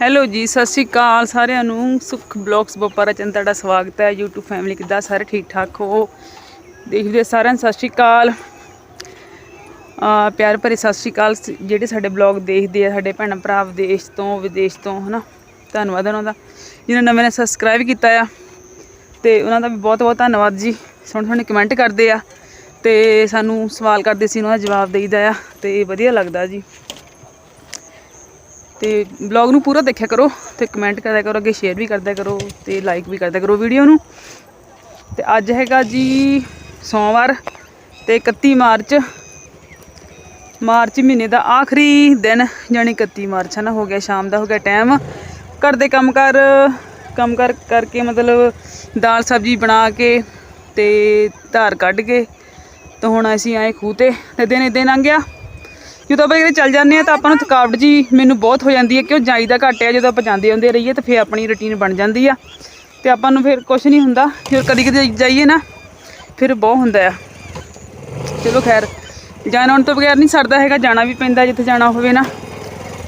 Hello ਜੀ, ਸਤਿ ਸ਼੍ਰੀ ਅਕਾਲ ਸਾਰਿਆਂ ਨੂੰ। ਸੁਖ ਬਲੌਗਸ ਬੋਪਾਰਾ ਚੰਦ ਤੁਹਾਡਾ ਸਵਾਗਤ ਹੈ। YouTube ਫੈਮਿਲੀ ਕਿੱਦਾਂ ਸਾਰੇ ਠੀਕ ਠਾਕ ਹੋ? ਦੇਖਦੇ ਸਾਰਿਆਂ ਨੂੰ ਸਤਿ ਸ਼੍ਰੀ ਅਕਾਲ। ਆ, ਪਿਆਰ ਭਰੀ ਸਤਿ ਸ਼੍ਰੀ ਅਕਾਲ ਜਿਹੜੇ ਸਾਡੇ ਬਲੌਗ ਦੇਖਦੇ ਆ, ਸਾਡੇ ਭੈਣ ਭਰਾ ਵਿਦੇਸ਼ ਤੋਂ ਵਿਦੇਸ਼ ਤੋਂ, ਹਨਾ? ਧੰਨਵਾਦ ਉਹਨਾਂ ਦਾ, ਜਿਨ੍ਹਾਂ ਨਵੇਂ ਨੇ ਸਬਸਕ੍ਰਾਈਬ ਕੀਤਾ ਆ। ਤੇ ਉਹਨਾਂ ਦਾ ਵੀ ਬਹੁਤ ਬਹੁਤ ਧੰਨਵਾਦ ਜੀ। ਸੋਹਣੇ ਸੋਹਣੇ ਕਮੈਂਟ ਕਰਦੇ ਆ। ਤੇ ਸਾਨੂੰ ਸਵਾਲ ਕਰਦੇ ਸੀ, ਉਹਨਾਂ ਦਾ ਜਵਾਬ ਦੇਈਦਾ ਆ। ਤੇ ਵਧੀਆ ਲੱਗਦਾ ਜੀ। ਤੇ ਬਲੌਗ ਨੂੰ ਪੂਰਾ ਦੇਖਿਆ ਕਰੋ ਤੇ ਕਮੈਂਟ ਕਰਦਿਆ ਕਰੋ, ਅੱਗੇ ਸ਼ੇਅਰ ਵੀ ਕਰਦਿਆ ਕਰੋ ਤੇ ਲਾਈਕ ਵੀ ਕਰਦਿਆ ਕਰੋ ਵੀਡੀਓ ਨੂੰ। ਤੇ ਅੱਜ ਹੈਗਾ ਜੀ ਸੋਮਵਾਰ ਤੇ 31 ਮਾਰਚ। ਮਾਰਚ ਮਹੀਨੇ ਦਾ ਆਖਰੀ ਦਿਨ, ਜਾਣੀ 31 ਮਾਰਚ ਹੈ ਨਾ, ਹੋ ਗਿਆ ਸ਼ਾਮ ਦਾ, ਹੋ ਗਿਆ ਟਾਈਮ ਘਰ ਦੇ ਕੰਮ ਕਰ ਕੰਮ ਕਰ ਕਰਕੇ ਮਤਲਬ ਦਾਲ ਸਬਜ਼ੀ ਬਣਾ ਕੇ ਤੇ ਧਾਰ ਕੱਢ ਕੇ ਤਾਂ ਹੁਣ ਅਸੀਂ ਆਏ ਖੂਹ ਤੇ ਤੇ ਦਿਨ ਇਦਾਂ ਲੰਘ ਗਿਆ। ਜਦੋਂ ਆਪਾਂ ਕਿਤੇ ਚੱਲ ਜਾਂਦੇ ਆ ਤਾਂ ਆਪਾਂ ਨੂੰ ਥਕਾਵਟ ਜੀ ਮੈਨੂੰ ਬਹੁਤ ਹੋ ਜਾਂਦੀ ਹੈ ਕਿ ਉਹ ਜਾਈਦਾ ਘੱਟ ਆ ਜਦੋਂ ਆਪਾਂ ਜਾਂਦੇ ਆਉਂਦੇ ਰਹੀਏ ਤਾਂ ਫਿਰ ਆਪਣੀ ਰੁਟੀਨ ਬਣ ਜਾਂਦੀ ਆ ਤੇ ਆਪਾਂ ਨੂੰ ਫਿਰ ਕੁਝ ਨਹੀਂ ਹੁੰਦਾ ਫਿਰ ਕਦੀ ਕਦੀ ਜਾਈਏ ਨਾ ਫਿਰ ਬਹੁਤ ਹੁੰਦਾ ਆ। ਚਲੋ ਖੈਰ ਜਾਣ ਆਉਣ ਤੋਂ ਬਗੈਰ ਨਹੀਂ ਸਰਦਾ ਹੈਗਾ ਜਾਣਾ ਵੀ ਪੈਂਦਾ ਜਿੱਥੇ ਜਾਣਾ ਹੋਵੇ ਨਾ।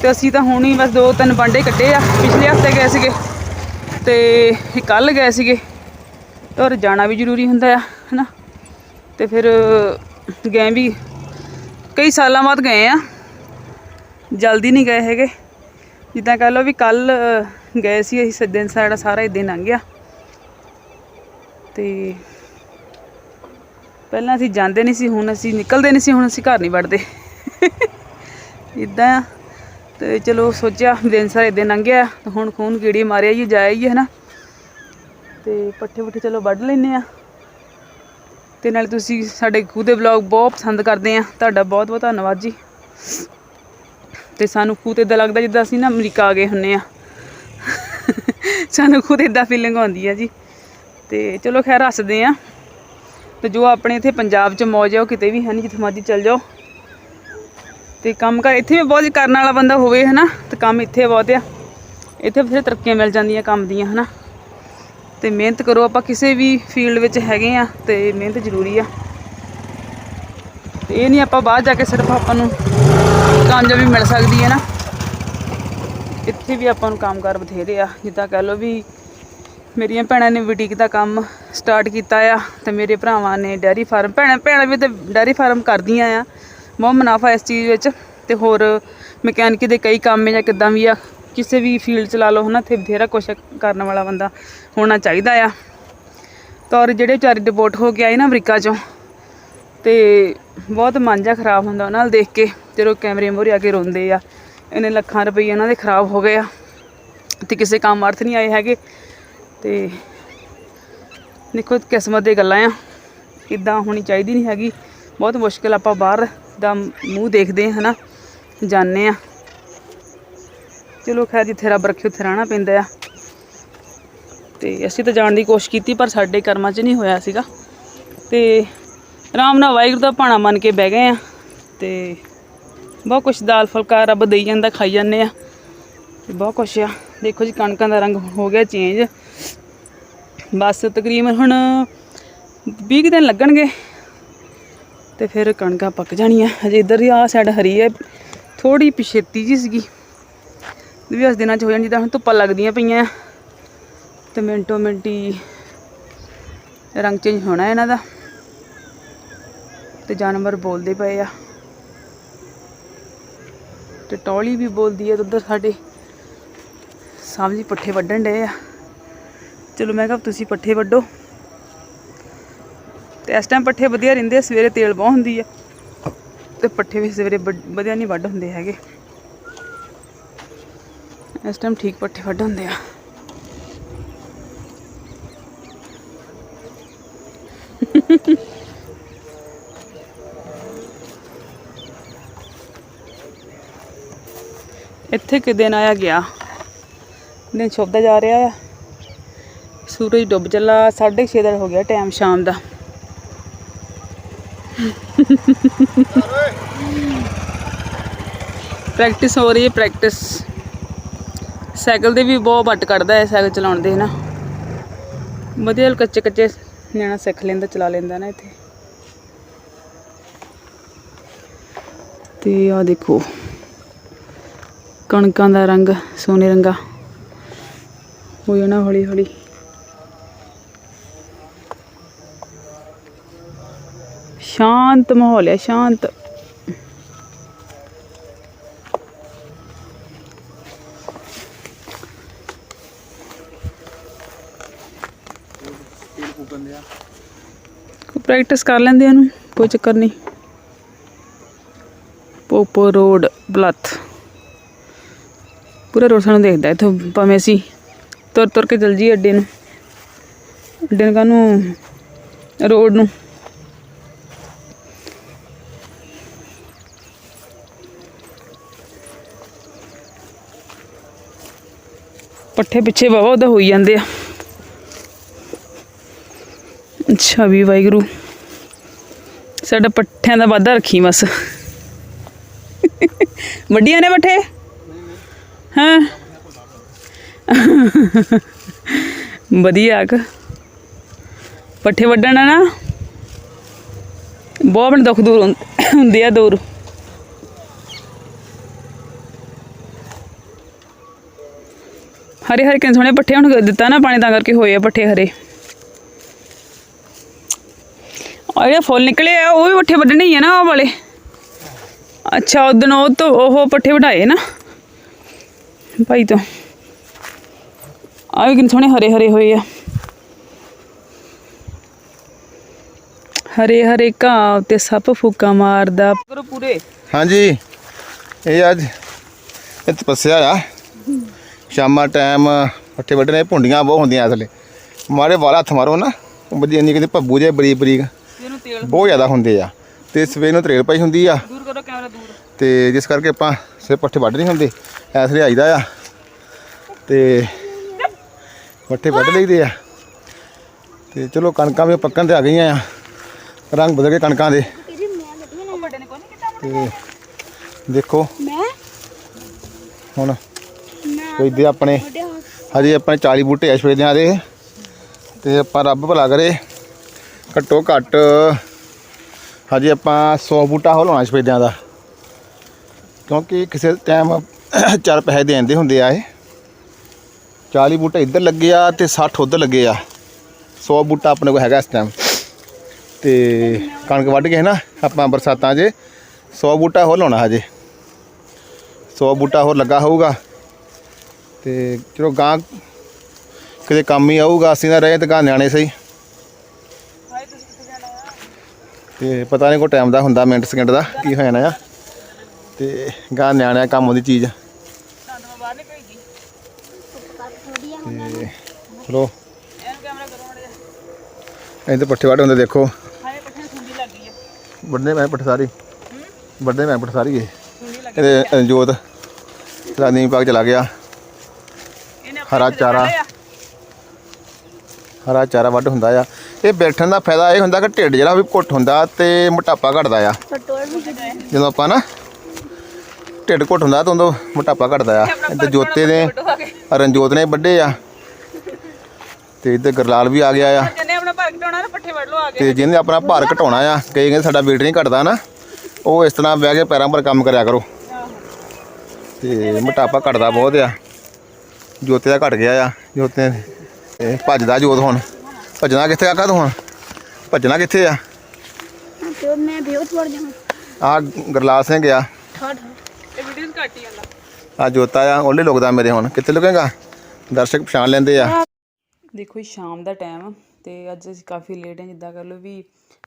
ਤੇ ਅਸੀਂ ਤਾਂ ਹੁਣ ਹੀ ਬਸ ਦੋ ਤਿੰਨ ਬਾਂਡੇ ਕੱਢੇ ਆ ਪਿਛਲੇ ਹਫ਼ਤੇ ਗਏ ਸੀਗੇ ਤੇ ਕੱਲ ਗਏ ਸੀਗੇ। ਤੇ ਔਰ ਜਾਣਾ ਵੀ ਜ਼ਰੂਰੀ ਹੁੰਦਾ ਆ ਹਨਾ। ਤੇ ਫਿਰ ਗਏ ਵੀ ਕਈ ਸਾਲਾਂ ਬਾਅਦ ਗਏ ਆ। ਜਲਦੀ ਨਹੀਂ ਗਏ ਹੈਗੇ। ਜਿੱਦਾਂ ਕਹ ਲਓ ਵੀ ਕੱਲ ਗਏ ਸੀ ਅਸੀਂ ਦਿਨ, ਸਾਡਾ ਸਾਰਾ ਹੀ ਦਿਨ ਲੰਘ ਗਿਆ। ਤੇ ਪਹਿਲਾਂ ਅਸੀਂ ਜਾਂਦੇ ਨਹੀਂ ਸੀ, ਹੁਣ ਅਸੀਂ ਨਿਕਲਦੇ ਨਹੀਂ ਸੀ, ਹੁਣ ਅਸੀਂ ਘਰ ਨਹੀਂ ਵੜਦੇ। ਇਦਾਂ ਆ। ਤੇ ਚਲੋ ਸੋਚਿਆ, ਦਿਨ ਸਾਰੇ ਦਿਨ ਲੰਘਿਆ ਤੇ ਹੁਣ ਖੂਨ ਕੀੜੀ ਮਾਰਿਆ ਜੀ ਜਾਇਆ ਹੀ ਹੈ ਨਾ। ਤੇ ਪੱਠੇ ਪੁੱਠੇ ਚਲੋ ਵੱਢ ਲੈਨੇ ਆ। ਤੇ ਨਾਲ ਤੁਸੀਂ ਸਾਡੇ ਖੂਹ ਦੇ ਵਲੌਗ ਬਹੁਤ ਪਸੰਦ ਕਰਦੇ ਆ। ਤੁਹਾਡਾ ਬਹੁਤ ਬਹੁਤ ਧੰਨਵਾਦ ਜੀ। ਤੇ ਸਾਨੂੰ ਖੂਹ ਤੇ ਇਦਾਂ ਲੱਗਦਾ ਜਿੱਦਾਂ ਅਸੀਂ ਨਾ ਅਮਰੀਕਾ ਆ ਗਏ ਹੁੰਨੇ ਆ। ਸਾਨੂੰ ਖੁਦ ਇਦਾਂ ਫੀਲਿੰਗ ਆਉਂਦੀ ਆ ਜੀ। ਤੇ ਚਲੋ ਖੈਰ ਹੱਸਦੇ ਆ। ਤੇ ਜੋ ਆਪਣੇ ਇੱਥੇ ਪੰਜਾਬ 'ਚ ਮੌਜ ਆ, ਉਹ ਕਿਤੇ ਵੀ ਹੈ ਨਹੀਂ, ਜਿੱਥੇ ਮਰਜ਼ੀ ਚੱਲ ਜਾਓ। ਤੇ ਕੰਮ ਕਰ, ਇੱਥੇ ਵੀ ਬਹੁਤ ਕਰਨ ਵਾਲਾ ਬੰਦਾ ਹੋਵੇ, ਹਨਾ। ਤੇ ਕੰਮ ਇੱਥੇ ਬਹੁਤ ਆ। ਇੱਥੇ ਬਥੇਰੇ ਤਰੱਕੀਆਂ ਮਿਲ ਜਾਂਦੀਆਂ ਕੰਮ ਦੀਆਂ, ਹਨਾ। ਤੇ ਮਿਹਨਤ ਕਰੋ, ਆਪਾਂ ਕਿਸੇ ਵੀ ਫੀਲਡ ਵਿੱਚ ਹੈਗੇ ਆ ਤੇ ਮਿਹਨਤ ਜ਼ਰੂਰੀ ਆ। ਤੇ ਇਹ ਨਹੀਂ ਆਪਾਂ ਬਾਹਰ ਜਾ ਕੇ ਸਿਰਫ ਆਪਾਂ ਨੂੰ ਕਾਮਯਾਬੀ ਮਿਲ ਸਕਦੀ ਹੈ ਨਾ। ਇੱਥੇ ਵੀ ਆਪਾਂ ਨੂੰ ਕੰਮਕਾਰ ਬਥੇਰੇ ਆ। ਜਿੱਦਾਂ ਕਹਿ ਲਓ ਵੀ ਮੇਰੀਆਂ ਭੈਣਾਂ ਨੇ ਬੁਟੀਕ ਦਾ ਕੰਮ ਸਟਾਰਟ ਕੀਤਾ ਆ ਤੇ ਮੇਰੇ ਭਰਾਵਾਂ ਨੇ ਡੈਰੀ ਫਾਰਮ ਭੈਣਾਂ ਭੈਣਾਂ ਵੀ ਤੇ ਡੈਰੀ ਫਾਰਮ ਕਰਦੀਆਂ ਆ। ਬਹੁਤ ਮੁਨਾਫਾ ਇਸ ਚੀਜ਼ ਵਿੱਚ ਤੇ ਹੋਰ ਮਕੈਨਿਕ ਦੇ ਕਈ ਕੰਮ ਹੈ ਜਾਂ ਕਿੱਦਾਂ ਵੀ ਆ ਕਿਸੇ ਵੀ ਫੀਲਡ ਚ ਲਾ ਲਓ, ਹਨਾ, ਇੱਥੇ ਬਥੇਰਾ ਕੁਛ ਕਰਨ ਵਾਲਾ ਬੰਦਾ ਹੋਣਾ ਚਾਹੀਦਾ ਆ। ਤੌਰ ਜਿਹੜੇ ਵਿਚਾਰੇ ਡਿਪੋਰਟ ਹੋ ਕੇ ਆਏ ਨਾ ਅਮਰੀਕਾ ਚੋਂ, ਤੇ ਬਹੁਤ ਮਨ ਜਿਹਾ ਖਰਾਬ ਹੁੰਦਾ ਉਹਨਾਂ ਨਾਲ ਦੇਖ ਕੇ, ਜਦੋਂ ਕੈਮਰੇ ਮੂਹਰੇ ਆ ਕੇ ਰੋਂਦੇ ਆ ਇਹਨੇ ਲੱਖਾਂ ਰੁਪਏ ਉਹਨਾਂ ਦੇ ਖਰਾਬ ਹੋ ਗਏ ਆ, ਤੇ ਕਿਸੇ ਕੰਮ ਅਰਥ ਨਹੀਂ ਆਏ ਹੈਗੇ, ਤੇ ਦੇਖੋ ਕਿਸਮਤ ਦੀ ਗੱਲਾਂ ਆ ਇਦਾਂ ਹੋਣੀ ਚਾਹੀਦੀ ਨਹੀਂ ਹੈਗੀ, ਬਹੁਤ ਮੁਸ਼ਕਿਲ ਆਪਾਂ ਬਾਹਰ ਦਾ ਮੂੰਹ ਦੇਖਦੇ ਹਾਂ ਹਨਾ ਜਾਣਦੇ ਆ। ਚਲੋ ਖੈਰ ਜਿੱਥੇ ਰੱਬ ਰੱਖੇ ਉੱਥੇ ਰਹਿਣਾ ਪੈਂਦਾ ਆ। ਤੇ ਅਸੀਂ ਤਾਂ ਜਾਣ ਦੀ ਕੋਸ਼ਿਸ਼ ਕੀਤੀ, ਪਰ ਸਾਡੇ ਕਰਮਾਂ 'ਚ ਨਹੀਂ ਹੋਇਆ ਸੀਗਾ। ਤੇ ਆਰਾਮ ਨਾਲ ਵਾਹਿਗੁਰੂ ਦਾ ਭਾਣਾ ਮੰਨ ਕੇ ਬਹਿ ਗਏ ਆ। ਤੇ ਬਹੁਤ ਕੁਛ ਦਾਲ ਫੁਲਕਾ ਰੱਬ ਦੇਈ ਜਾਂਦਾ, ਖਾਈ ਜਾਂਦੇ ਆ। ਤੇ ਬਹੁਤ ਕੁਛ ਆ। ਦੇਖੋ ਜੀ, ਕਣਕਾਂ ਦਾ ਰੰਗ ਹੋ ਗਿਆ ਚੇਂਜ। ਬਸ ਤਕਰੀਬਨ ਹੁਣ 20 ਕੁ ਦਿਨ ਲੱਗਣਗੇ। ਤੇ ਫਿਰ ਕਣਕਾਂ ਪੱਕ ਜਾਣੀਆਂ। ਹਜੇ ਇੱਧਰ ਹੀ ਆ ਸਾਈਡ ਹਰੀ ਹੈ। ਥੋੜੀ ਪਿਛੇਤੀ ਜੀ ਸੀਗੀ। ਵੀ ਉਸ ਦਿਨਾਂ ਚ ਹੋ ਜਾਣੀ, ਜਿੱਦਾਂ ਹੁਣ ਧੁੱਪਾਂ ਲੱਗਦੀਆਂ ਪਈਆਂ ਆ। ਤੇ ਮਿੰਟੋ ਮਿੰਟੀ ਰੰਗ ਚੇਂਜ ਹੋਣਾ ਇਹਨਾਂ ਦਾ। ਤੇ ਜਾਨਵਰ ਬੋਲਦੇ ਪਏ ਆ। ਤੇ ਟੌਲੀ ਵੀ ਬੋਲਦੀ ਆ ਤੇ ਉੱਧਰ ਸਾਡੇ ਸਾਹਮਣੇ ਪੱਠੇ ਵੱਢਣ ਡਏ ਆ। ਚਲੋ ਮੈਂ ਕਿਹਾ ਤੁਸੀਂ ਪੱਠੇ ਵੱਢੋ। ਤੇ ਇਸ ਟਾਈਮ ਪੱਠੇ ਵਧੀਆ ਰਹਿੰਦੇ ਆ, ਸਵੇਰੇ ਤੇਲ ਬਹੁਤ ਹੁੰਦੀ ਆ। ਤੇ ਪੱਠੇ ਵੀ ਸਵੇਰੇ ਵੱਢ- ਵਧੀਆ ਨਹੀਂ ਵੱਢ ਹੁੰਦੇ ਹੈਗੇ। ਇਸ ਟਾਈਮ ਠੀਕ ਪੱਠੇ ਵੱਢ ਹੁੰਦੇ ਆ। ਇੱਥੇ ਕਿ ਦਿਨ ਆਇਆ ਗਿਆ। ਦਿਨ ਛੁਪਦਾ ਜਾ ਰਿਹਾ ਆ। ਸੂਰਜ ਡੁੱਬ ਚੱਲਾ 6:30 ਦਾ ਹੋ ਗਿਆ ਟਾਈਮ ਸ਼ਾਮ ਦਾ। ਪ੍ਰੈਕਟਿਸ ਹੋ ਰਹੀ ਹੈ ਪ੍ਰੈਕਟਿਸ ਸਾਈਕਲ ਦੇ ਵੀ ਬਹੁਤ ਵੱਟ ਕੱਢਦਾ ਹੈ ਸਾਈਕਲ ਚਲਾਉਣ ਦੇ ਨਾ ਵਧੀਆ ਕੱਚੇ ਕੱਚੇ ਨਿਆਣਾ ਸਿੱਖ ਲੈਂਦਾ, ਚਲਾ ਲੈਂਦਾ ਨਾ ਇੱਥੇ। ਤੇ ਆ ਦੇਖੋ, ਕਣਕਾਂ ਦਾ ਰੰਗ, ਸੋਨੇ ਰੰਗਾ। ਹੋ ਜਾਣਾ ਹੌਲੀ ਹੌਲੀ ਸ਼ਾਂਤ ਮਾਹੌਲ ਹੈ ਸ਼ਾਂਤ। ਪ੍ਰੈਕਟਿਸ ਕਰ ਲੈਂਦੇ ਇਹਨੂੰ ਕੋਈ ਚੱਕਰ ਨਹੀਂ। ਪੋਪੋ ਰੋਡ ਬਲੱਥ। ਪੂਰਾ ਰੋਡ ਸਾਨੂੰ ਦੇਖਦਾ ਇੱਥੋਂ, ਭਾਵੇਂ ਅਸੀਂ ਤੁਰ ਤੁਰ ਕੇ ਚਲ ਜੀ ਅੱਡੇ ਨੂੰ। ਅੱਡੇ ਨੂੰ ਕਾਹਨੂੰ? ਰੋਡ ਨੂੰ। ਪੱਠੇ ਪਿੱਛੇ ਵਾਵਾ ਉਹਦਾ ਹੋਈ ਜਾਂਦੇ ਆ। ਅੱਛਾ ਵੀ ਵਾਹਿਗੁਰੂ। ਸਾਡਾ ਪੱਠਿਆਂ ਦਾ ਵਾਧਾ ਰੱਖੀ ਬਸ। ਵੱਡੀਆਂ ਨੇ ਪੱਠੇ? ਹਾਂ। ਵਧੀਆ ਕ ਪੱਠੇ ਵੱਢਣ ਨਾ। ਬਹੁਤ ਬਣ ਦੁੱਖ ਦੂਰ ਹੁੰਦੇ ਆ ਦੂਰ। ਹਰੇ ਹਰੇ ਕਿੰਨੇ ਸੋਹਣੇ ਪੱਠੇ ਹੁਣ ਦਿੱਤਾ ਨਾ ਪਾਣੀ ਤਾਂ ਕਰਕੇ ਹੋਏ ਆ ਪੱਠੇ ਹਰੇ। ਆ ਜਿਹੜੇ ਫੁੱਲ ਨਿਕਲੇ ਆ, ਉਹ ਵੀ ਪੱਠੇ ਵੱਢਣੇ ਹੀ ਆ ਨਾ ਉਹ ਵਾਲੇ। ਅੱਛਾ ਉਦਣ ਉਹ ਤੋਂ ਉਹ ਪੱਠੇ ਵਢਾਏ ਨਾ। ਭਾਈ ਤੋਂ। ਆ ਵੀ ਕਿੰਨੇ ਸੋਹਣੇ ਹਰੇ ਹਰੇ ਹੋਏ ਆ। ਹਰੇ ਹਰੇ ਘਾਹ ਤੇ ਸੱਪ ਫੂਕਾ ਮਾਰਦਾ। ਕਰੋ ਪੂਰੇ। ਹਾਂਜੀ। ਇਹ ਅੱਜ ਇਹ ਤਪੱਸਿਆ ਆ। ਸ਼ਾਮਾ ਟਾਈਮ ਪੱਠੇ ਵੱਢਣੇ, ਭੁੰਡੀਆਂ ਬਹੁਤ ਹੁੰਦੀਆਂ ਅਸਲੇ ਮਾਰੇ ਵਾਲਾ ਹੱਥ ਮਾਰੋ ਨਾ। ਉਹ ਇੰਨੀ ਕਿਤੇ ਭੱਬੂ ਜੇ ਬਰੀਕ ਬਰੀਕ। ਬਹੁਤ ਜ਼ਿਆਦਾ ਹੁੰਦੇ ਆ ਤੇ ਸਵੇਰ ਨੂੰ ਤਰੇਲ ਪਈ ਹੁੰਦੀ ਆ। ਦੂਰ ਕਰੋ ਕੈਮਰਾ ਦੂਰ। ਤੇ ਜਿਸ ਕਰਕੇ ਆਪਾਂ ਸੇ ਪੱਠੇ ਵੱਢ ਨਹੀਂ ਹੁੰਦੇ ਐਸ ਲਈ ਆਈਦਾ ਆ। ਤੇ ਪੱਠੇ ਵੱਢ ਲਈਦੇ ਆ। ਤੇ ਚਲੋ ਕਣਕਾਂ ਵੀ ਪੱਕਣ ਤੇ ਆ ਗਈਆਂ ਆ। ਰੰਗ ਬਦਲ ਗਏ ਕਣਕਾਂ ਦੇ। ਤੇ ਦੇਖੋ। ਮੈਂ? ਹੁਣ ਦੇ ਆਪਣੇ ਹਜੇ ਆਪਣੇ 40 ਬੂਟੇ ਆ ਸਵੇਦਿਆਂ ਦੇ। ਤੇ ਆਪਾਂ ਰੱਬ ਭਲਾ ਕਰੇ। ਘੱਟੋ ਘੱਟ ਹਜੇ, ਆਪਾਂ 100 ਬੂਟਾ ਹੋ ਲਾਉਣਾ ਸਵੇਦਿਆਂ ਦਾ। ਕਿਉਂਕਿ ਕਿਸੇ ਟਾਈਮ ਚਾਰ ਪੈਸੇ ਦੇਂਦੇ ਹੁੰਦੇ ਆ ਇਹ। 40 ਬੂਟੇ ਇੱਧਰ ਲੱਗੇ ਆ ਤੇ 60 ਉੱਧਰ ਲੱਗੇ ਆ। 100 ਬੂਟਾ ਆਪਣੇ ਕੋਲ ਹੈਗਾ ਇਸ ਟਾਈਮ ਤੇ ਕਣਕ ਵੱਢ ਕੇ ਨਾ, ਆਪਾਂ ਬਰਸਾਤਾਂ 'ਚ 100 ਬੂਟਾ ਹੋਰ ਲਾਉਣਾ ਹਜੇ। 100 ਬੂਟਾ ਹੋਰ ਲੱਗਾ ਹੋਊਗਾ। ਤੇ ਚਲੋ ਗਾਂ ਕਿਤੇ ਕੰਮ ਹੀ ਆਊਗਾ, ਅਸੀਂ ਤਾਂ ਰਹੇ ਤੇ ਗਾਂ ਨਿਆਣੇ ਸਹੀ ਹਾਏ ਤੁਸੀਂ ਕਿੱਥੇ ਜਾਣਾ ਆ ਤੇ ਪਤਾ ਨਹੀਂ ਕੋਈ ਟਾਈਮ ਦਾ ਹੁੰਦਾ, ਮਿੰਟ ਸਕਿੰਟ ਦਾ, ਕੀ ਹੋ ਜਾਣਾ ਆ। ਤੇ ਗਾਂ ਨਿਆਣਿਆਂ ਕੰਮ ਆਉਂਦੀ ਚੀਜ਼। ਤੁਹਾਨੂੰ ਮੈਂ ਚਲੋ ਇਹਨੂੰ ਪੱਠੇ ਵੱਢ ਹੁੰਦੇ ਦੇਖੋ। ਵੱਡੇ ਪੱਠੇ ਨੂੰ ਸੁੰਡੀ ਲੱਗ ਗਈ ਮੈਂ ਪੱਠੇ ਸਾਰੀ। ਵੱਢਦੇ ਮੈਂ ਪੱਠੇ ਸਾਰੀ ਇਹ। ਸੁੰਡੀ ਇਹਦੇ ਰਣਜੋਤ ਰਾਨੀ ਪਾਕ ਚਲਾ ਗਿਆ। ਹਰਾ ਚਾਰਾ। ਹਰਾ ਚਾਰਾ ਵੱਢ ਹੁੰਦਾ ਆ। ਇਹ ਬੈਠਣ ਦਾ ਫਾਇਦਾ ਇਹ ਹੁੰਦਾ ਕਿ ਢਿੱਡ ਜਿਹੜਾ ਵੀ ਘੁੱਟ ਹੁੰਦਾ ਤੇ ਮੋਟਾਪਾ ਘਟਦਾ ਆ। ਜਦੋਂ ਆਪਾਂ ਨਾ ਢਿੱਡ ਘੁੱਟ ਹੁੰਦਾ ਤਾਂ ਉਦੋਂ ਮੋਟਾਪਾ ਘਟਦਾ ਆ। ਇੱਧਰ ਜੋਤੇ ਕੇ ਰਣਜੋਤ ਨੇ ਵੱਡੇ ਆ। ਤੇ ਇੱਧਰ ਗਰਲਾਲ ਵੀ ਆ ਗਿਆ ਆ। ਤੇ ਜਿਹਨੇ ਆਪਣਾ ਭਾਰ ਘਟਾਉਣਾ ਆ ਕਈ ਕਹਿੰਦੇ ਸਾਡਾ weight ਨਹੀਂ ਘਟਦਾ ਨਾ ਉਹ ਇਸ ਤਰ੍ਹਾਂ ਬਹਿ ਕੇ ਪੈਰਾਂ ਪਰ ਕੰਮ ਕਰਿਆ ਕਰੋ। ਤੇ ਮੋਟਾਪਾ ਘਟਦਾ ਬਹੁਤ ਆ। ਜੋਤੇ ਦਾ ਘਟ ਗਿਆ ਆ ਜੋਤੇ ਭੱਜਦਾ ਜੋਤ ਹੁਣ। ਭੱਜਣਾ ਕਿੱਥੇ ਆਕਾ ਤੂੰ ਹੁਣ? ਭੱਜਣਾ ਕਿੱਥੇ ਆ? ਤੇ ਮੈਂ ਬੇਹੋਸ਼ ਪੜ ਜਾਵਾਂ ਆ ਗਰਲਾਲ ਸਿੰਘ ਗਿਆ ਠਾਠ ਇਹ ਵੀਡੀਓਜ਼ ਘੱਟ ਹੀ ਆਉਂਦਾ। ਆ ਜੋਤਾ ਆ ਉਹਲੇ ਲੁਕਦਾ ਮੇਰੇ ਹੁਣ। ਕਿੱਥੇ ਲੁਕੇਗਾ? ਦਰਸ਼ਕ ਪਛਾਣ ਲੈਂਦੇ ਆ। ਦੇਖੋ ਜੀ ਸ਼ਾਮ ਦਾ ਟਾਈਮ ਤੇ ਅੱਜ ਅਸੀਂ ਕਾਫੀ ਲੇਟ ਹਾਂ ਜਿੱਦਾਂ ਕਰ ਲਓ ਵੀ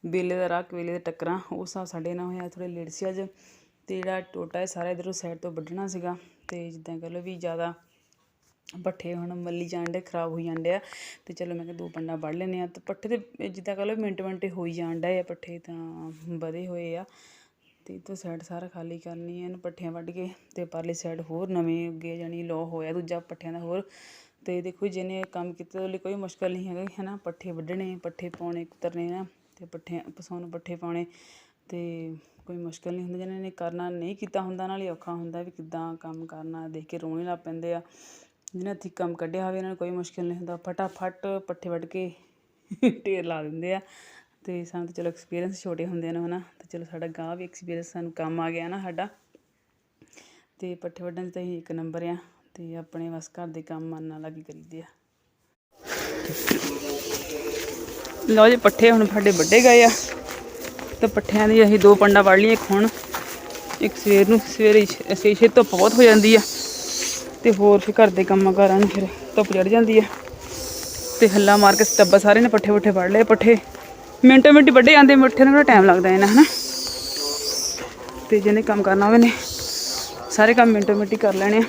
ਬੇਲੇ ਦਾ ਰਾਹ ਕਵੇਲੇ ਦੇ ਟੱਕਰਾਂ ਉਹ ਹਿਸਾਬ ਸਾਡੇ ਨਾਲ ਹੋਇਆ ਥੋੜੇ ਲੇਟ ਸੀ ਅੱਜ। ਤੇ ਜਿਹੜਾ ਟੋਟਾ ਹੈ ਸਾਰਾ ਇਧਰੋਂ ਸਾਈਡ ਤੋਂ ਵੱਢਣਾ ਸੀਗਾ ਤੇ ਜਿੱਦਾਂ ਕਰ ਲਓ ਵੀ ਜ਼ਿਆਦਾ ਪੱਠੇ ਹੁਣ ਮੱਲੀ ਜਾਣ ਡੇ ਖਰਾਬ ਹੋਈ ਜਾਂਦੇ ਆ। ਅਤੇ ਚਲੋ ਮੈਂ ਕਿਹਾ ਦੋ ਪੰਡਾ ਵੱਢ ਲੈਂਦੇ ਹਾਂ। ਅਤੇ ਪੱਠੇ ਤੇ ਜਿੱਦਾਂ ਕਹਿ ਲਓ ਮਿੰਟ ਮਿੰਟੇ ਹੋਈ ਜਾਣ ਜਾਂਦੇ ਆ ਪੱਠੇ, ਤਾਂ ਵਧੇ ਹੋਏ ਆ। ਅਤੇ ਇਤੋਂ ਸਾਈਡ ਸਾਰਾ ਖਾਲੀ ਕਰਨੀ ਹੈ ਇਹਨੂੰ ਪੱਠਿਆਂ ਵੱਢ ਕੇ ਅਤੇ ਪਰਲੀ ਸਾਈਡ ਹੋਰ ਨਵੇਂ ਅੱਗੇ ਜਾਣੀ ਲੋ ਹੋਇਆ, ਦੂਜਾ ਪੱਠਿਆਂ ਦਾ ਹੋਰ। ਅਤੇ ਦੇਖੋ ਜਿਹਨੇ ਕੰਮ ਕੀਤਾ ਉਹਦੇ ਲਈ ਕੋਈ ਮੁਸ਼ਕਲ ਨਹੀਂ ਹੈਗਾ ਹੈ ਨਾ ਪੱਠੇ ਵੱਢਣੇ, ਪੱਠੇ ਪਾਉਣੇ, ਕੁਤਰਨੇ ਨਾ ਅਤੇ ਪੱਠੇ ਪਸਾਉਣ ਪੱਠੇ ਪਾਉਣੇ। ਅਤੇ ਕੋਈ ਮੁਸ਼ਕਲ ਨਹੀਂ ਹੁੰਦਾ, ਜਿਹਨਾਂ ਨੇ ਕਰਨਾ ਨਹੀਂ ਕੀਤਾ ਹੁੰਦਾ, ਨਾਲ ਹੀ ਔਖਾ ਹੁੰਦਾ ਵੀ ਕਿੱਦਾਂ ਕੰਮ ਕਰਨਾ, ਦੇਖ ਕੇ ਰੋਣੇ ਲੱਗ ਪੈਂਦੇ ਆ। ਜਿਹਨਾਂ ਹੱਥੀਂ ਕੰਮ ਕੱਢਿਆ ਹੋਵੇ, ਇਹਨਾਂ ਨੂੰ ਕੋਈ ਮੁਸ਼ਕਿਲ ਨਹੀਂ ਹੁੰਦਾ। ਫਟਾਫਟ ਪੱਠੇ ਵੱਢ ਕੇ ਢੇਰ ਲਾ ਦਿੰਦੇ ਆ। ਤੇ ਸਾਨੂੰ ਤਾਂ ਚਲੋ ਐਕਸਪੀਰੀਅੰਸ ਛੋਟੇ ਹੁੰਦੇ ਨੇ ਹਨਾ, ਤੇ ਚਲੋ ਸਾਡਾ ਗਾਂ ਵੀ ਐਕਸਪੀਰੀਅੰਸ ਸਾਨੂੰ ਕੰਮ ਆ ਗਿਆ ਨਾ ਸਾਡਾ। ਤੇ ਪੱਠੇ ਵੱਢਣ 'ਚ ਤਾਂ ਅਸੀਂ ਇੱਕ ਨੰਬਰ ਆ, ਤੇ ਆਪਣੇ ਬਸ ਘਰ ਦੇ ਕੰਮ ਮਨ ਨਾਲ ਲੱਗੀ ਕਰੀਦੇ ਆ। ਲਓ ਜੀ, ਪੱਠੇ ਹੁਣ ਸਾਡੇ ਵੱਡੇ ਗਏ ਆ। ਤੇ ਪੱਠਿਆਂ ਦੀ ਅਸੀਂ ਦੋ ਪੰਡਾ ਵੜ ਲਈਆਂ, ਇੱਕ ਹੁਣ, ਇੱਕ ਸਵੇਰ ਨੂੰ, ਸਵੇਰੇ ਛੇ ਛੇ ਧੁੱਪ ਬਹੁਤ ਹੋ ਜਾਂਦੀ ਆ। ਤੇ ਹੋਰ ਫਿਰ ਘਰ ਦੇ ਕੰਮਾਂ ਕਾਰਾਂ ਨੂੰ ਫਿਰ ਧੁੱਪ ਚੜ ਜਾਂਦੀ ਹੈ ਤੇ ਹੱਲਾ ਮਾਰ ਕੇ ਸਟੱਬਾ ਸਾਰੇ ਨੇ ਪੱਠੇ ਪੁੱਠੇ ਵੜ ਲਏ ਪੱਠੇ। ਮਿੰਟੋ ਮਿੰਟ ਹੀ ਵੱਡੇ ਜਾਂਦੇ, ਮਿੱਠੇ ਨੂੰ ਕਿਹੜਾ ਟਾਈਮ ਲੱਗਦਾ ਇਹਨਾਂ, ਹਨਾ? ਤੇ ਜਿਹਨੇ ਕੰਮ ਕਰਨਾ ਹੋਵੇ ਨੇ, ਸਾਰੇ ਕੰਮ ਮਿੰਟੋ ਮਿੰਟੀ ਕਰ ਲੈਣੇ ਆ।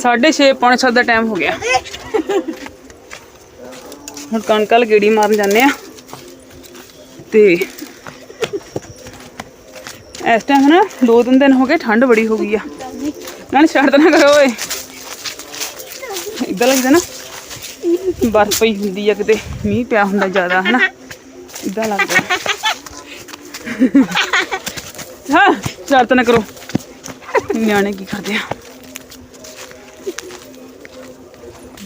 ਸਾਢੇ ਛੇ, ਪੌਣੇ ਸੱਤ ਦਾ ਟਾਈਮ ਹੋ ਗਿਆ। ਹੁਣ ਕਣਕਲ ਗੇੜੀ ਮਾਰਨ ਜਾਂਦੇ ਆ। ਤੇ ਇਸ ਟਾਈਮ ਨਾ ਦੋ ਤਿੰਨ ਦਿਨ ਹੋ ਗਏ, ਠੰਡ ਬੜੀ ਹੋ ਗਈ ਆ। ਨਾਲ ਛੱਡ ਨਾ ਕਰੋ ਓਏ। ਇਦਾਂ ਲੱਗਦਾ ਨਾ। ਬਰਫ਼ ਪਈ ਹੁੰਦੀ ਆ ਕਿਤੇ, ਮੀਂਹ ਪਿਆ ਹੁੰਦਾ ਜ਼ਿਆਦਾ, ਹਨਾ। ਇਦਾਂ ਲੱਗਦਾ ਹਾਂ ਸ਼ਰਤ ਨਾ ਕਰੋ। ਨਿਆਣੇ ਕੀ ਕਰਦੇ ਆ।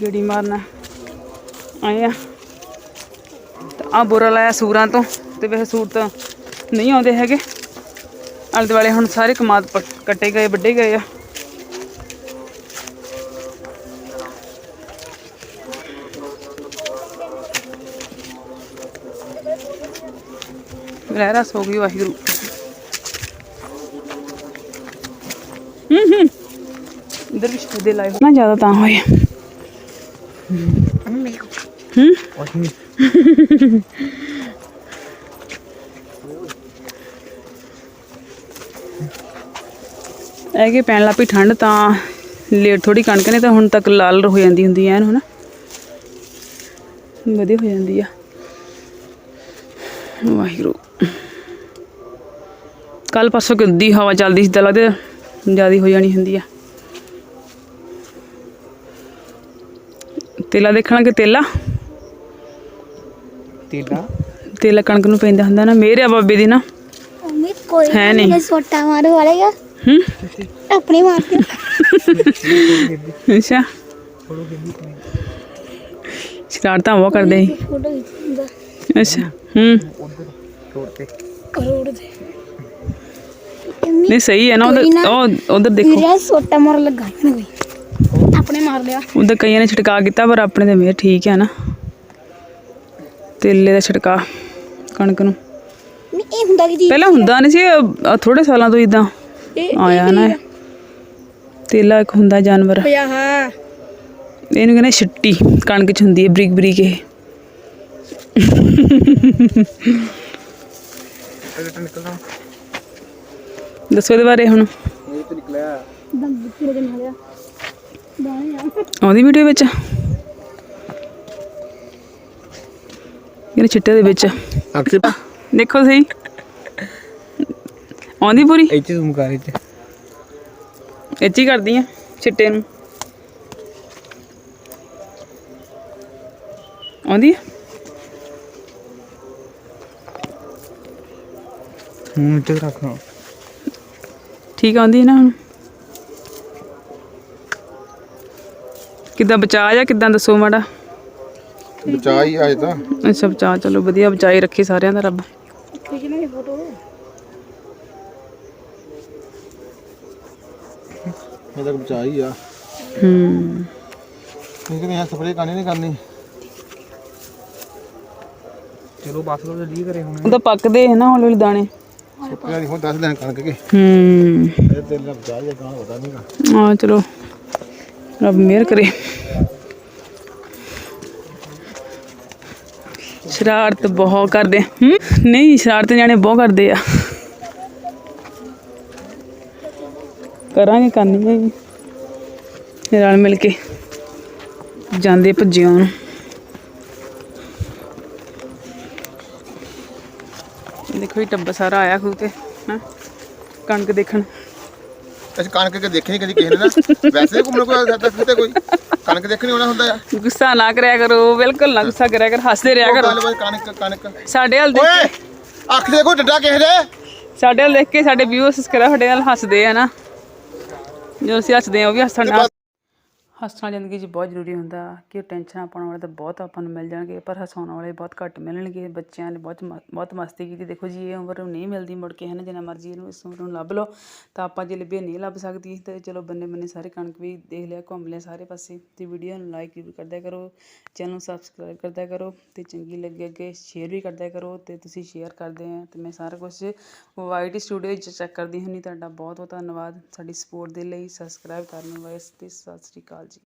ਗੇੜੀ ਮਾਰਨਾ। ਆਏ ਆ। ਆ ਬੁਰਾ ਲਾਇਆ ਸੂਰਾਂ ਤੋਂ, ਤੇ ਵੈਸੇ ਸੂਰ ਤਾਂ ਨਹੀਂ ਆਉਂਦੇ ਹੈਗੇ। ਆਲੇ ਦੁਆਲੇ ਹੁਣ ਸਾਰੇ ਕਮਾਦ ਕੱਟੇ ਗਏ ਵੱਡੇ ਗਏ ਆ। ਰਹਿ ਰਸ ਹੋ ਗਈ ਵਾਹਿਗੁਰੂ। ਹੂੰ ਹੂੰ ਇਧਰ ਵੀ ਸ਼ੁੱਧ ਲਾਏ ਨਾ ਜ਼ਿਆਦਾ ਤਾਂ ਹੋਏ। ਹੂੰ। ਇਹ ਕਿ ਪੈਣ ਲੱਪੀ ਠੰਡ ਤਾਂ ਲੇਟ ਥੋੜੀ ਕਣਕ ਨੇ ਤਾਂ ਹੁਣ ਤੱਕ ਲਾਲ ਹੋ ਜਾਂਦੀ ਹੁੰਦੀ ਐ ਹਨਾ। ਵਧੀਆ ਹੋ ਜਾਂਦੀ ਆ। ਵਾਹਿਗੁਰੂ। ਕੱਲ ਪਾਸੋਂ ਗੰਦੀ ਹਵਾ ਚੱਲਦੀ ਸੀ ਤਾਂ ਲੱਗਦਾ ਜ਼ਿਆਦਾ ਹੋ ਜਾਣੀ ਹੁੰਦੀ ਆ। ਤੇਲਾ ਦੇਖਣਾ ਕਿ ਤੇਲਾ? ਤੇਲਾ? ਤੇਲਾ ਕਣਕ ਨੂੰ ਪੈਂਦਾ ਹੁੰਦਾ ਨਾ। ਮੇਰੇ ਆ ਬਾਬੇ ਦੀ ਨਾ। ਉਮੀਦ ਕੋਈ ਹੈ। ਨਹੀਂ। ਸੋਟਾ ਮਾਰੂ ਵਾਲੇਗਾ ਹੂੰ? ਆਪਣੇ ਮਾਰ ਕੇ। ਅੱਛਾ। ਸ਼ਰਾਰਤਾਂ ਉਹ ਕਰਦੇ ਸੀ। ਫੋਟੋ ਖਿੱਚਦਾ ਅੱਛਾ ਹੂੰ। ਕਰੋੜ ਦੇ। ਨਹੀਂ ਸਹੀ ਹੈ ਨਾ। ਉਧਰ ਉਹ ਉਧਰ ਦੇਖੋ। ਵੀਰੇ ਸੋਟਾ ਮਾਰ ਲੱਗਾ ਨਾ ਕੋਈ। ਆਪਣੇ ਮਾਰ ਲਿਆ। ਉਧਰ ਕਈਆਂ ਨੇ ਛਿੜਕਾ ਕੀਤਾ ਪਰ ਆਪਣੇ ਤੇ ਮੇਰ ਠੀਕ ਹੈ ਨਾ। ਤੇਲੇ ਦਾ ਛਿੜਕਾ ਕਣਕ ਨੂੰ। ਨਹੀਂ ਇਹ ਹੁੰਦਾ ਕਿ ਜੀ ਪਹਿਲਾਂ ਹੁੰਦਾ ਨਹੀਂ ਸੀ ਥੋੜੇ ਸਾਲਾਂ ਤੋਂ ਇਦਾਂ ਆਇਆ ਨਾ। ਤੇਲਾ ਇੱਕ ਹੁੰਦਾ ਜਾਨਵਰ। ਪਿਆ ਹਾਂ ਇਹਨੂੰ ਕਹਿੰਦੇ ਛਿੱਟੀ ਕਣਕ ਚ ਹੁੰਦੀ ਹੈ ਬਰੀਕ ਬਰੀਕ ਇਹ। ਦੱਸੋ ਇਹਦੇ ਬਾਰੇ ਹੁਣ। ਆਉਂਦੀ ਵੀਡੀਓ ਵਿੱਚ? ਇਹਨੇ ਛਿੱਟੇ ਦੇ ਵਿੱਚ। ਅਕਸਰ ਦੇਖੋ ਸਹੀ। ਆਉਂਦੀ ਪੂਰੀ? ਇੱਥੇ ਜ਼ੂਮ ਕਰ ਇੱਥੇ। ਇੱਥੇ ਹੀ ਕਰਦੀ ਆ ਛਿੱਟੇ ਨੂੰ। ਆਉਂਦੀ ਆ? ਹੁਣ ਇੱਥੇ ਰੱਖਣਾ ਠੀਕ ਆਉਂਦੀ ਹੈ ਨਾ ਹੁਣ? ਕਿੱਦਾਂ ਬਚਾ ਜਾਂ ਕਿੱਦਾਂ ਦੱਸੋ ਮਾੜਾ? ਬਚਾ ਹੀ ਆਏ ਤਾਂ। ਅੱਛਾ ਬਚਾ ਚਲੋ ਵਧੀਆ ਬਚਾਈ ਰੱਖੀ ਸਾਰਿਆਂ ਦਾ ਰੱਬ। ਇਹ ਫੋਟੋ। ਇਹ ਤੱਕ ਬਚਾ ਹੀ ਆ। ਹੂੰ। ਠੀਕ ਨਹੀਂ ਆ ਸਪਰੇਅ ਕਰਨੀ ਨਹੀਂ ਕਰਨੀ? ਚਲੋ ਬਸ ਲੋ ਜਲਦੀ ਕਰੇ ਹੁਣ। ਉਹ ਤਾਂ ਪੱਕਦੇ ਹੈ ਨਾ ਹੌਲੀ ਹੌਲੀ ਦਾਣੇ। ਸਪਰੇਅ ਦੀ ਹੁਣ 10 ਦਿਨ ਕਣਕ ਕੇ? ਹੂੰ। ਇਹ ਤੇਲ ਨਾਲ ਬਚਾ ਹੀ ਆ ਗਾਂ ਪਤਾ ਨਹੀਂਗਾ ਆ ਚਲੋ। ਰੱਬ ਮਿਹਰ ਕਰੇ। ਸ਼ਰਾਰਤ ਬਹੁਤ ਕਰਦੇ ਹੂੰ? ਨਹੀਂ ਸ਼ਰਾਰਤ ਨਿਆਣੇ ਬਹੁਤ ਕਰਦੇ ਆ। ਕਰਾਂਗੇ ਕਰਨੀ ਹੈ ਰਲ ਮਿਲ ਕੇ ਜਾਂਦੇ ਭੱਜਿਆਂ ਨੂੰ। ਦੇਖੋ ਇਹ ਟੱਬਾ ਸਾਰਾ ਆਇਆ ਖੂ ਤੇ ਹਾਂ? ਕਣਕ ਦੇਖਣ। ਅਸੀਂ ਕਣਕ ਕੇ ਦੇਖੀ ਨਹੀਂ ਕਦੀ ਕਿਸੇ ਨੇ ਨਾ? ਵੈਸੇ ਘੁੰਮਣ ਕੋਈ ਸਾਡਾ ਕਿਤੇ ਕੋਈ? ਕਣਕ ਦੇਖਣੀ ਹੋਣਾ ਹੁੰਦਾ? ਆ ਗੁੱਸਾ ਨਾ ਕਰਿਆ ਕਰੋ ਬਿਲਕੁਲ ਨਾ ਗੁੱਸਾ ਕਰਿਆ ਕਰ ਹੱਸਦੇ ਰਿਹਾ ਕਰੋ। ਗੱਲ ਬਾਤ ਕਣਕ ਕਣਕ। ਸਾਡੇ ਹਾਲ ਦੇਖ ਓਏ ਅੱਖ ਦੇਖੋ ਡੱਡਾ ਕਿਸੇ ਦੇ? ਸਾਡੇ ਹਾਲ ਦੇਖ ਕੇ ਸਾਡੇ ਵਿਊਅਰਸ ਕਰਾ ਸਾਡੇ ਨਾਲ ਹੱਸਦੇ ਆ ਨਾ। ਜਦੋਂ ਅਸੀਂ ਹੱਸਦੇ ਆ ਉਹ ਵੀ ਹੱਸਣ ਨਾਲ। ਹੱਸਣਾ ਜ਼ਿੰਦਗੀ 'ਚ ਬਹੁਤ ਜ਼ਰੂਰੀ ਹੁੰਦਾ ਕਿ ਟੈਨਸ਼ਨਾਂ ਪਾਉਣ ਵਾਲੇ ਤਾਂ ਬਹੁਤ ਆਪਾਂ ਨੂੰ ਮਿਲ ਜਾਣਗੇ, ਪਰ ਹਸਾਉਣ ਵਾਲੇ ਬਹੁਤ ਘੱਟ ਮਿਲਣਗੇ, ਬੱਚਿਆਂ ਨੇ ਬਹੁਤ ਮ- ਬਹੁਤ ਮਸਤੀ ਕੀਤੀ। ਦੇਖੋ ਜੀ, ਇਹ ਉਮਰ ਨੂੰ ਨਹੀਂ ਮਿਲਦੀ ਮੁੜ ਕੇ, ਹਨ, ਜਿੰਨਾ ਮਰਜ਼ੀ ਇਹਨੂੰ ਇਸ ਉਮਰ ਨੂੰ ਲੱਭ ਲਓ, ਤਾਂ ਆਪਾਂ ਜੇ ਲੱਭੇ ਨਹੀਂ ਲੱਭ ਸਕਦੀ। ਤੇ ਚਲੋ ਬੰਨੇ ਬੰਨੇ ਸਾਰੇ ਕਣਕ ਵੀ ਦੇਖ ਲਿਆ, ਘੁੰਮ ਲਿਆ ਸਾਰੇ ਪਾਸੇ। ਤੇ ਵੀਡੀਓ ਨੂੰ ਲਾਈਕ ਵੀ ਕਰਦਿਆ ਕਰੋ ਚੈਨਲ ਨੂੰ ਸਬਸਕ੍ਰਾਈਬ ਕਰਦਿਆ ਕਰੋ ਤੇ ਚੰਗੀ ਲੱਗੇ ਅੱਗੇ ਸ਼ੇਅਰ ਵੀ ਕਰਦਿਆ ਕਰੋ ਤੇ ਤੁਸੀਂ ਸ਼ੇਅਰ ਕਰਦੇ ਆ ਤੇ ਮੈਂ ਸਾਰਾ ਕੁਝ ਵਾਈਟੀ ਸਟੂਡੀਓ ਵਿੱਚ ਚੈੱਕ ਕਰਦੀ ਹੁੰਨੀ ਤੁਹਾਡਾ ਬਹੁਤ ਬਹੁਤ ਧੰਨਵਾਦ। ਸਾਡੀ ਸਪੋਰਟ ਦੇ ਲਈ ਸਬਸਕ੍ਰਾਈਬ ਕਰਨ ਵਾਸਤੇ ਸਤਿ ਸ੍ਰੀ ਅਕਾਲ